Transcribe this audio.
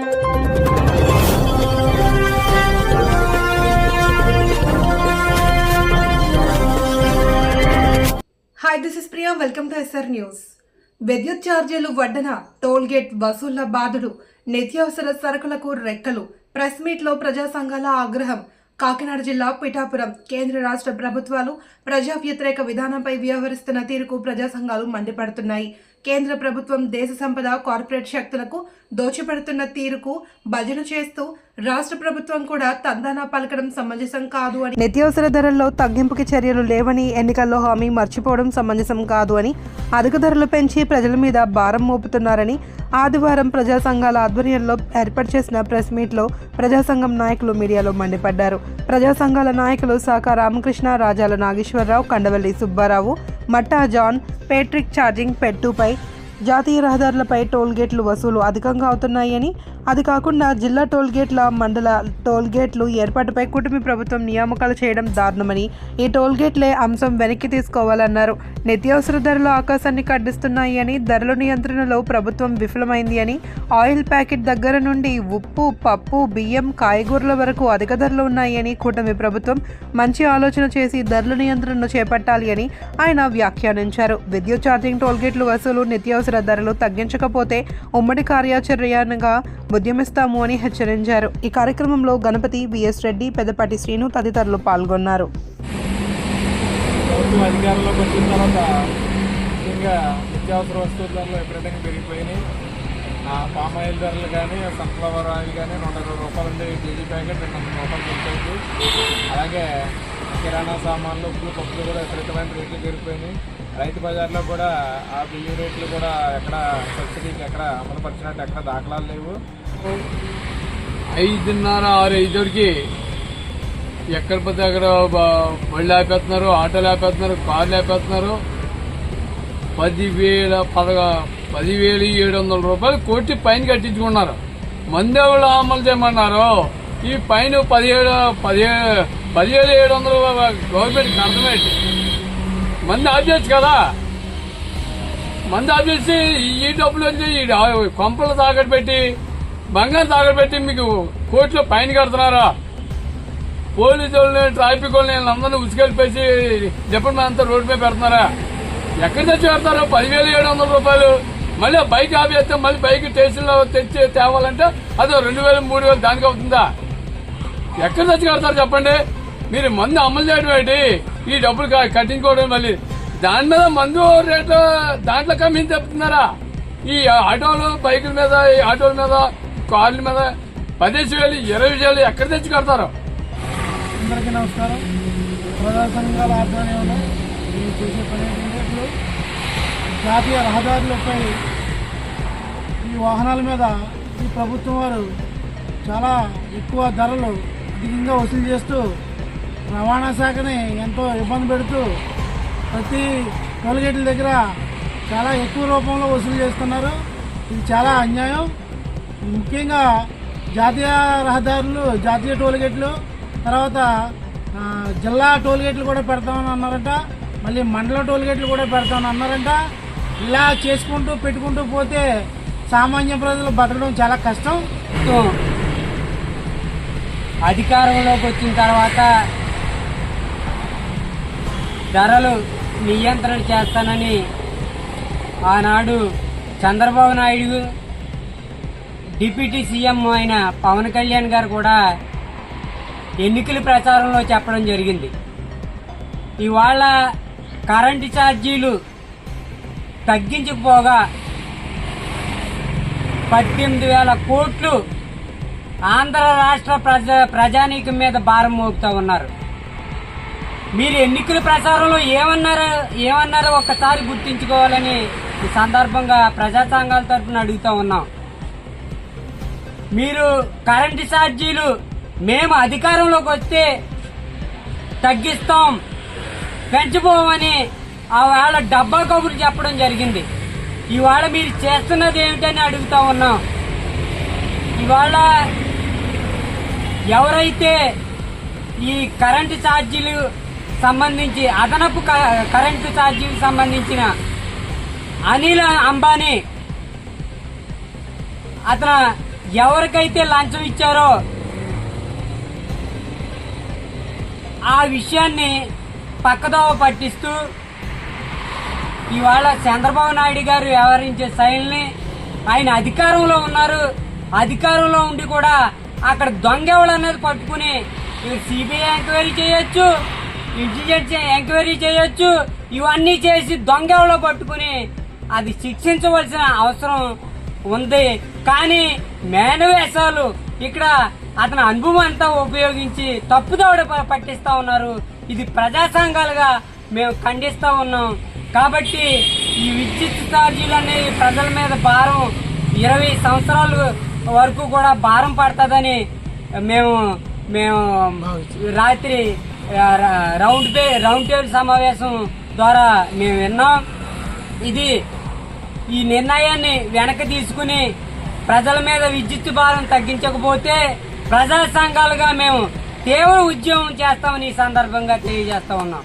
Hi this is Priya welcome to SR news విద్యుత్ ఛార్జీలు వడ్డన టోల్గేట్ వసూళ్ళ బాధలు నిత్యావసర సరుకులకు రెక్కలు ప్రెస్ మీట్లో ప్రజా సంఘాల ఆగ్రహం. కాకినాడ జిల్లా పిఠాపురం కేంద్ర రాష్ట్ర ప్రభుత్వాలు ప్రజా వ్యతిరేక విధానంపై వ్యవహరిస్తున్న తీరుకు ప్రజా సంఘాలు మండిపడుతున్నాయి. కేంద్ర ప్రభుత్వం దేశ సంపద కార్పొరేట్ శక్తులకు దోచిపెడుతున్న తీరుకు భజన చేస్తూ రాష్ట్ర ప్రభుత్వం కూడా తందానా పలకడం సమంజసం కాదు అని. నిత్యావసర ధరల్లో తగ్గింపుకి చర్యలు లేవని ఎన్నికల్లో హామీ మర్చిపోవడం సమంజసం కాదు అని అధిక ధరలు పెంచి ప్రజల మీద భారం మోపుతున్నారని ఆదివారం ప్రజా సంఘాల ఆధ్వర్యంలో ఏర్పాటు చేసిన ప్రెస్ మీట్లో ప్రజా సంఘం నాయకులు మీడియాలో మండిపడ్డారు. ప్రజా సంఘాల నాయకులు సాకా రామకృష్ణ రాజాల నాగేశ్వరరావు కండవల్లి సుబ్బారావు మట్టా జాన్ పేట్రిక్ ఛార్జింగ్ పెట్టుపై జాతీయ రహదారులపై టోల్గేట్లు వసూలు అధికంగా అవుతున్నాయని అది కాకుండా జిల్లా టోల్గేట్ల మండల టోల్గేట్లు ఏర్పాటుపై కుటుంబ ప్రభుత్వం నియామకాలు చేయడం దారుణమని ఈ టోల్గేట్లే అంశం వెనక్కి తీసుకోవాలన్నారు. నిత్యావసర ధరలు ఆకాశాన్ని కడ్డిస్తున్నాయి ధరల నియంత్రణలో ప్రభుత్వం విఫలమైంది అని ఆయిల్ ప్యాకెట్ దగ్గర నుండి ఉప్పు పప్పు బియ్యం కాయగూరల వరకు అధిక ధరలు ఉన్నాయని కూటమి ప్రభుత్వం మంచి ఆలోచన చేసి ధరల నియంత్రణను చేపట్టాలి అని ఆయన వ్యాఖ్యానించారు. విద్యుత్ ఛార్జింగ్ టోల్గేట్లు వసూలు నిత్యావసర ధరలు తగ్గించకపోతే ఉమ్మడి కార్యాచరణగా ఉద్యమిస్తాము అని హెచ్చరించారు. ఈ కార్యక్రమంలో గణపతి విఎస్ రెడ్డి పెద్దపాటి శ్రీను తదితరులు పాల్గొన్నారు. ప్రభుత్వం అధికారంలోకి వచ్చిన తర్వాత ముఖ్యంగా నిత్యావసర వస్తువుల ధరలు విపరీతంగా పెరిగిపోయినాయి. పామ్ ఆయిల్ ధరలు కానీ సన్ఫ్లవర్ ఆయిల్ కానీ నూట ఇరవై రూపాయలు ఉండే కేజీ ప్యాకెట్ రెండు వందల రూపాయలు పెరిగిపోయింది. అలాగే కిరాణా సామాన్లు ఉప్పులు పప్పులు కూడా విపరీతమైన రేట్లు పెరిగిపోయినాయి. రైతు బజార్లో కూడా ఆ బియ్యం రేట్లు కూడా ఎక్కడ సబ్సిడీకి ఎక్కడ అమలుపరిచినట్టు ఎక్కడ దాఖలాలు లేవు. ఐదున్నర ఆరు ఐదుకి ఎక్కడ పడితే అక్కడ బళ్ళు ఆపేస్తున్నారు ఆటోలు ఆపేస్తున్నారు కార్లు ఆపేస్తున్నారు. పదివేల పదగా పదివేలు ఏడు వందల రూపాయలు కోటి పైన కట్టించుకున్నారు. మంది ఎవరు అమలు చేయమన్నారు. ఈ పైన పదిహేడు పదిహేడు పదిహేడు ఏడు వందలు గవర్నమెంట్ అర్థమేంటి మంది ఆపేయచ్చు కదా. మంది ఆపేసి ఈ డబ్బులు వచ్చి ఈ కొంపలు తాకట్టు పెట్టి బంగారం తాకట్టు పెట్టి మీకు కోర్టులో పైన కడుతున్నారా? పోలీసు వాళ్ళని ట్రాఫిక్ వాళ్ళని అందరినీ ఉసుకెళ్ళిపేసి డిపార్ట్మెంట్ అంతా రోడ్డు మీద పెడుతున్నారా? ఎక్కడి తెచ్చి పెడతారు? పదివేల ఏడు వందల రూపాయలు. మళ్ళీ బైక్ ఆపేస్తే మళ్ళీ బైక్ స్టేషన్లో తెచ్చి తేవాలంటే అది రెండు వేలు మూడు వేలు దానికి అవుతుందా? ఎక్కడ తెచ్చి కడతారు చెప్పండి? మీరు మందు అమలు చేయడం ఏంటి? ఈ డబ్బులు కట్టించుకోవడం మళ్ళీ దాని మీద మందు రేట్లు దాంట్లో కమ్మి చెప్తున్నారా? ఈ ఆటోలు బైకుల మీద ఈ ఆటోల మీద కార్ల మీద పదిహేను వేలు ఇరవై వేలు ఎక్కడ తెచ్చి కడతారు? అందరికీ నమస్కారం. ప్రజా సంఘాల ఆధ్వర్యంలో మేము చేసే పని ఏంటంటే జాతీయ రహదారులపై ఈ వాహనాల మీద ఈ ప్రభుత్వం వారు చాలా ఎక్కువ ధరలు అధికంగా వసూలు చేస్తూ రవాణా శాఖని ఎంతో ఇబ్బంది పెడుతూ ప్రతి టోల్గేట్ల దగ్గర చాలా ఎక్కువ రూపంలో వసూలు చేస్తున్నారు. ఇది చాలా అన్యాయం. ముఖ్యంగా జాతీయ రహదారులు జాతీయ టోల్గేట్లు తర్వాత జిల్లా టోల్గేట్లు కూడా పెడతామని అన్నారంట. మళ్ళీ మండల టోల్గేట్లు కూడా పెడతామని అన్నారంట. ఇలా చేసుకుంటూ పెట్టుకుంటూ పోతే సామాన్య ప్రజలు బతకడం చాలా కష్టం. అధికారంలోకి వచ్చిన తర్వాత ధరలు నియంత్రణ చేస్తానని ఆనాడు చంద్రబాబు నాయుడు డిప్యూటీ సీఎం అయిన పవన్ కళ్యాణ్ గారు కూడా ఎన్నికల ప్రచారంలో చెప్పడం జరిగింది. ఇవాళ కరెంటు ఛార్జీలు తగ్గించకపోగా పద్దెనిమిది వేల కోట్లు ఆంధ్ర రాష్ట్ర ప్రజా ప్రజానీకం మీద భారం మోపుతా ఉన్నారు. మీరు ఎన్నికల ప్రచారంలో ఏమన్నారో ఏమన్నారో ఒక్కసారి గుర్తించుకోవాలని ఈ సందర్భంగా ప్రజా సంఘాల తరఫున అడుగుతా ఉన్నాం. మీరు కరెంటు ఛార్జీలు మేము అధికారంలోకి వస్తే తగ్గిస్తాం పెంచబోమని ఆవేళ డబ్బా కబుర్లు చెప్పడం జరిగింది. ఇవాళ మీరు చేస్తున్నది ఏమిటని అడుగుతా ఉన్నాం. ఇవాళ ఎవరైతే ఈ కరెంటు ఛార్జీలు సంబంధించి అదనపు క- కరెంటు ఛార్జీకి సంబంధించిన అనిల్ అంబానీ అతను ఎవరికైతే లంచం ఇచ్చారో ఆ విషయాన్ని పక్కదోవ పట్టిస్తూ ఇవాళ చంద్రబాబు నాయుడు గారు వ్యవహరించే శైలిని ఆయన అధికారంలో ఉన్నారు. అధికారంలో ఉండి కూడా అక్కడ దొంగ ఎవడు అనేది పట్టుకుని సిబిఐ ఎంక్వైరీ చేయొచ్చు. ఇంటెలిజెన్స్ ఎంక్వైరీ చేయొచ్చు. ఇవన్నీ చేసి దొంగ ఎవడో పట్టుకుని అది శిక్షించవలసిన అవసరం ఉంది. కానీ మేనవేశాలు ఇక్కడ అతని అనుభవం అంతా ఉపయోగించి తప్పుదోవ ప- పట్టిస్తా ఉన్నారు. ఇది ప్రజా సంఘాలుగా మేము ఖండిస్తా ఉన్నాం. కాబట్టి ఈ విద్యుత్ ఛార్జీలు అనేవి ప్రజల మీద భారం ఇరవై సంవత్సరాల వరకు కూడా భారం పడుతుందని మేము మేము రాత్రి రౌండ్ పే రౌండ్ టేబుల్ సమావేశం ద్వారా మేము విన్నాం. ఇది ఈ నిర్ణయాన్ని వెనక్కి తీసుకుని ప్రజల మీద విద్యుత్ భారం తగ్గించకపోతే ప్రజా సంఘాలుగా మేము తీవ్ర ఉద్యమం చేస్తామని ఈ సందర్భంగా తెలియజేస్తా ఉన్నాం.